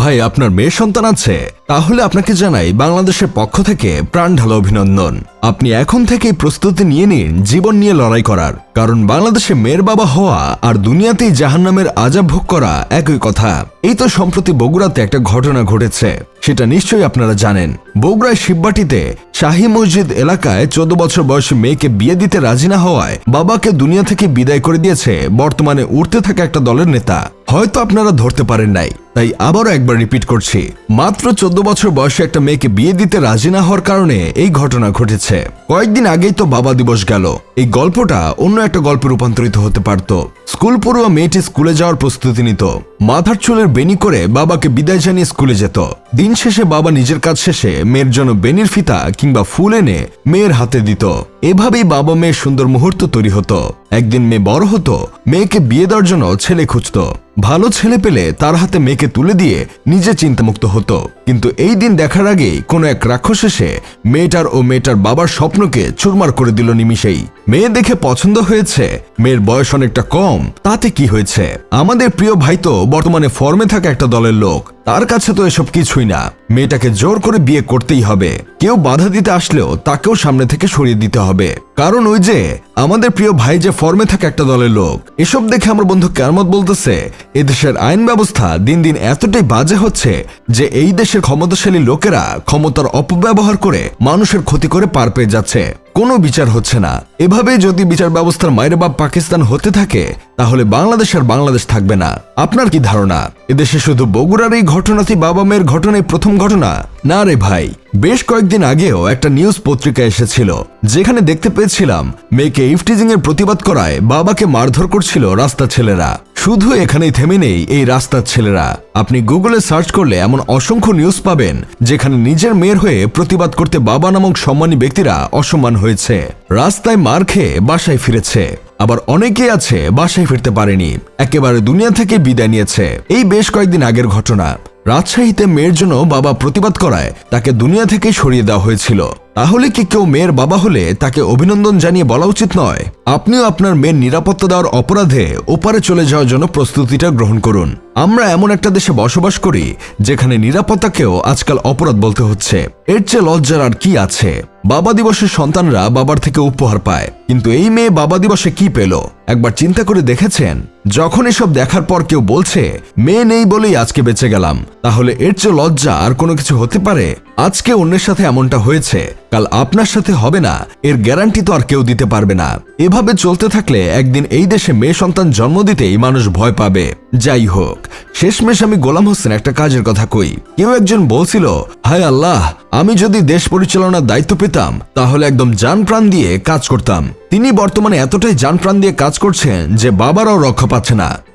ভাই, আপনার মেয়ে সন্তান আছে। তাহলে আপনাকে জানাই, বাংলাদেশের পক্ষ থেকে প্রাণ ঢালো অভিনন্দন। আপনি এখন থেকেই প্রস্তুতি নিয়ে নিন, জীবন নিয়ে লড়াই করার। কারণ বাংলাদেশে মেয়ের বাবা হওয়া আর দুনিয়াতেই জাহান্নামের আজাব ভোগ করা একই কথা। এই তো সম্প্রতি বগুড়াতে একটা ঘটনা ঘটেছে, সেটা নিশ্চয়ই আপনারা জানেন। বগুড়ায় শিববাটিতে শাহী মসজিদ এলাকায় চোদ্দ বছর বয়সী মেয়েকে বিয়ে দিতে রাজি না হওয়ায় বাবাকে দুনিয়া থেকে বিদায় করে দিয়েছে বর্তমানে উঠতে থাকা একটা দলের নেতা। হয়তো আপনারা ধরতে পারেন নাই। তাই আবারও একবার রিপিট করছি। মাত্র চোদ্দ বছর বয়সে একটা মেয়েকে বিয়ে দিতে রাজি না হওয়ার কারণে এই ঘটনা ঘটেছে। কয়েকদিন আগেই তো বাবা দিবস গেল। এই গল্পটা অন্য একটা গল্পে রূপান্তরিত হতে পারত। স্কুল পড়ুয়া মেয়েটি স্কুলে যাওয়ার প্রস্তুতি নিত। মাথার চুলের বেনি করে বাবাকে বিদায় জানিয়ে স্কুলে যেত। দিন শেষে বাবা নিজের কাজ শেষে মেয়ের জন্য বেনির ফিতা কিংবা ফুল এনে মেয়ের হাতে দিত। এভাবেই বাবা মেয়ের সুন্দর মুহূর্ত তৈরি হতো। একদিন মেয়ে বড় হতো, মেয়েকে বিয়ে দেওয়ার জন্য ছেলে খুঁজত। ভালো ছেলে পেলে তার হাতে মেয়েকে তুলে দিয়ে নিজে চিন্তামুক্ত হতো। কিন্তু এই দিন দেখার আগেই কোনো এক রাক্ষস এসে মেয়েটার ও মেয়েটার বাবার স্বপ্নকে চুরমার করে দিল নিমিষেই। মেয়ে দেখে পছন্দ হয়েছে, মেয়ের বয়স অনেকটা কম, তাতে কি হয়েছে? আমাদের প্রিয় ভাই তো বর্তমানে ফর্মে থাকা একটা দলের লোক, তার কাছে তো এসব কিছুই না। মেয়েটাকে জোর করে বিয়ে করতেই হবে। কেউ বাধা দিতে আসলেও তাকেও সামনে থেকে সরিয়ে দিতে হবে। কারণ ওই যে, আমাদের প্রিয় ভাই যে ফর্মে থাকে একটা দলের লোক, এসব দেখে আমার বন্ধু কেরমত বলতেছে এদেশের আইন ব্যবস্থা দিন দিন এতটাই বাজে হচ্ছে যে এই দেশের ক্ষমতাশালী লোকেরা ক্ষমতার অপব্যবহার করে মানুষের ক্ষতি করে পার পেয়ে যাচ্ছে। কোনো বিচার হচ্ছে না। এভাবে যদি বিচার ব্যবস্থার মায়ের বাপ পাকিস্তান হতে থাকে, তাহলে বাংলাদেশ আর বাংলাদেশ থাকবে না। আপনার কি ধারণা? এদেশে শুধু বগুড়ার এই ঘটনাটি বাবা মেয়ের ঘটনাই প্রথম ঘটনা? না রে ভাই। বেশ কয়েকদিন আগেও একটা নিউজ পত্রিকা এসেছিল, যেখানে দেখতে পেয়েছিলাম মেয়েকে ইফটিজিং এর প্রতিবাদ করায় বাবাকে মারধর করছিল রাস্তা ছেলেরা। শুধু এখানেই থেমে নেই এই রাস্তার ছেলেরা। আপনি গুগলে সার্চ করলে এমন অসংখ্য নিউজ পাবেন, যেখানে নিজের মেয়ের হয়ে প্রতিবাদ করতে বাবা নামক সম্মানী ব্যক্তিরা অসম্মান হয়েছে। রাস্তায় মার খেয়ে বাসায় ফিরেছে। আবার অনেকেই আছে বাসায় ফিরতে পারেনি, একেবারে দুনিয়া থেকে বিদায় নিয়েছে। এই বেশ কয়েকদিন আগের ঘটনা। রাজশাহীতে মেয়ের জন্য বাবা প্রতিবাদ করায়, তাকে দুনিয়া থেকে সরিয়ে দেওয়া হয়েছিল। তাহলে কি কেউ মেয়ের বাবা হলে তাকে অভিনন্দন জানিয়ে বলা উচিত নয়? আপনিও আপনার মেয়ের নিরাপত্তা দেওয়ার অপরাধে ওপারে চলে যাওয়ার জন্য প্রস্তুতিটা গ্রহণ করুন। আমরা এমন একটা দেশে বসবাস করি যেখানে নিরাপত্তাকেও আজকাল অপরাধ বলতে হচ্ছে। এর চেয়ে লজ্জার আর কি আছে? বাবা দিবসের সন্তানরা বাবার থেকে উপহার পায়। কিন্তু এই মেয়ে বাবা দিবসে কি পেল? একবার চিন্তা করে দেখেছেন? যখন এসব দেখার পর কেউ বলছে, মেয়ে নেই বলেই আজকে বেঁচে গেলাম। তাহলে এর চেয়ে লজ্জা আর কোনো কিছু হতে পারে? আজকে অন্যের সাথে এমনটা হয়েছে। কাল আপনার সাথে হবে না। এর গ্যারান্টি তো আর কেউ দিতে পারবে না। এভাবে চলতে থাকলে একদিন এই দেশে মেয়ে সন্তান জন্ম দিতেই মানুষ ভয় পাবে। যাই হোক শেষমেশ আমি গোলাম হোসেন একটা কাজের কথা কই। কেউ একজন বলছিল, হায় আল্লাহ, আমি যদি দেশ পরিচালনার দায়িত্ব পেতাম, তাহলে একদম যান প্রাণ দিয়ে কাজ করতাম। তিনি বর্তমানে এতটাই যান প্রাণ দিয়ে কাজ করছেন যে বাবারাও রক্ষা পাচ্ছে না।